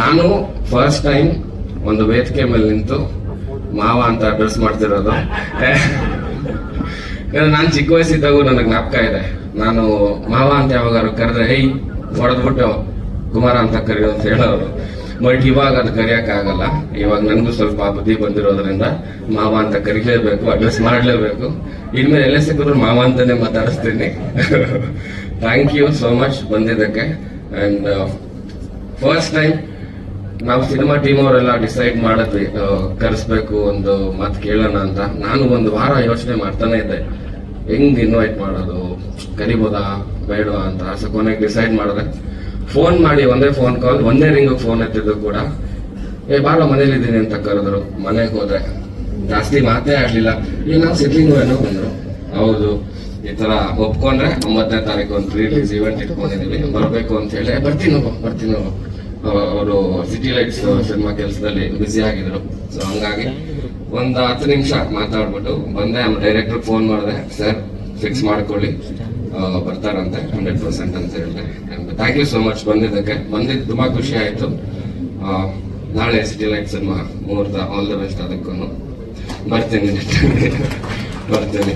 ನಾನು first time ಒಂದು ವೇದಿಕೆ ಮೇಲೆ ನಿಂತು ಮಾವ ಅಂತ ಅಡ್ರೆಸ್ ಮಾಡ್ತಿರೋದು. ನಾನು ಚಿಕ್ಕ ವಯಸ್ಸಿದ್ದಾಗೂ ನನಗೆ ಜ್ಞಾಪಕ ಇದೆ. ನಾನು ಮಾವ ಅಂತ ಯಾವಾಗಾರು ಕರೆದ್ರೆ ಹೈ ಹೊಡೆದ್ಬಿಟ್ಟು ಕುಮಾರ ಅಂತ ಕರೆಯೋ ಅಂತ ಹೇಳೋರು. ಬಟ್ ಇವಾಗ ಅದು ಕರೆಯೋಕ್ಕಾಗಲ್ಲ ಇವಾಗ ನನಗೂ ಸ್ವಲ್ಪ ಬುದ್ಧಿ ಬಂದಿರೋದ್ರಿಂದ ಮಾವ ಅಂತ ಕರಿಲೇಬೇಕು, ಅಡ್ರೆಸ್ ಮಾಡಲೇಬೇಕು. ಇನ್ಮೇಲೆ ಎಲ್ಲೇ ಸಿಕ್ಕಿದ್ರು ಮಾವ ಅಂತಾನೆ ಮಾತಾಡಿಸ್ತೀನಿ. ಥ್ಯಾಂಕ್ ಯು ಸೋ ಮಚ್ ಬಂದಿದ್ದಕ್ಕೆ. ಆ್ಯಂಡ್ ಫಸ್ಟ್ ಟೈಮ್ ನಾವು ಸಿನಿಮಾ ಟೀಮ್ ಅವರೆಲ್ಲ ಡಿಸೈಡ್ ಮಾಡಿದ್ವಿ ಕರೆಸ್ಬೇಕು ಒಂದು ಮಾತು ಕೇಳೋಣ ಅಂತ. ನಾನು ಒಂದು ವಾರ ಯೋಚನೆ ಮಾಡ್ತಾನೆ ಇದ್ದೆ. ಹೆಂಗ್ ಇನ್ವೈಟ್ ಮಾಡೋದು? ಕರಿಬೋದಾ? ಬೇಡವಾ ಅಂತ ಸೊ ಕೊನೆಗೆ ಡಿಸೈಡ್ ಮಾಡಿದೆ. ಫೋನ್ ಮಾಡಿ ಒಂದೇ ಫೋನ್ ಕಾಲ್ ಒಂದೇ ರಿಂಗ್ ಫೋನ್ ಎತ್ತಿದ್ದು ಕೂಡ, ಏ ಬಾಳ ಮನೇಲಿ ಇದ್ದೀನಿ ಅಂತ ಕರೆದ್ರು. ಮನೆಗೆ ಹೋದ್ರೆ. ಜಾಸ್ತಿ ಮಾತೇ ಆಗ್ಲಿಲ್ಲ. ಈಗ ನಾವು ಸಿಟ್ಲಿಂಗ್ ಏನೋ ಬಂದ್ರು ಹೌದು. ಈ ತರ ಒಪ್ಕೊಂಡ್ರೆ ಒಂಬತ್ತನೇ ತಾರೀಕು ಒಂದು ರಿಲೀಸ್ ಇವೆಂಟ್ ಇಟ್ಕೊಂಡಿದೀವಿ. ಬರ್ಬೇಕು ಅಂತ ಹೇಳಿ, ಬರ್ತೀನಿ ಬರ್ತೀನಿ ಅವರು ಸಿಟಿ ಲೈಟ್ಸ್ ಸಿನಿಮಾ ಕೆಲಸದಲ್ಲಿ ಬ್ಯುಸಿ ಆಗಿದ್ರು. ಸೊ ಹಂಗಾಗಿ ಒಂದು ಹತ್ತು ನಿಮಿಷ ಮಾತಾಡ್ಬಿಟ್ಟು ಬಂದೆ ನಮ್ಮ ಡೈರೆಕ್ಟರ್ ಫೋನ್ ಮಾಡಿದೆ ಸರ್ ಫಿಕ್ಸ್ ಮಾಡ್ಕೊಳ್ಳಿ. ಬರ್ತಾರಂತೆ ಹಂಡ್ರೆಡ್ ಪರ್ಸೆಂಟ್ ಅಂತ ಹೇಳಿದೆ. ಥ್ಯಾಂಕ್ ಯು ಸೋ ಮಚ್ ಬಂದಿದ್ದಕ್ಕೆ. ಬಂದಿದ್ದು ತುಂಬಾ ಖುಷಿ ಆಯ್ತು. ನಾಳೆ ಸಿಟಿ ಲೈಟ್ ಸಿನಿಮಾ ಮುಹೂರ್ತ ಆಲ್ ದ ಬೆಸ್ಟ್ ಅದಕ್ಕೂ ಬರ್ತೀನಿ. ಬರ್ತೀನಿ.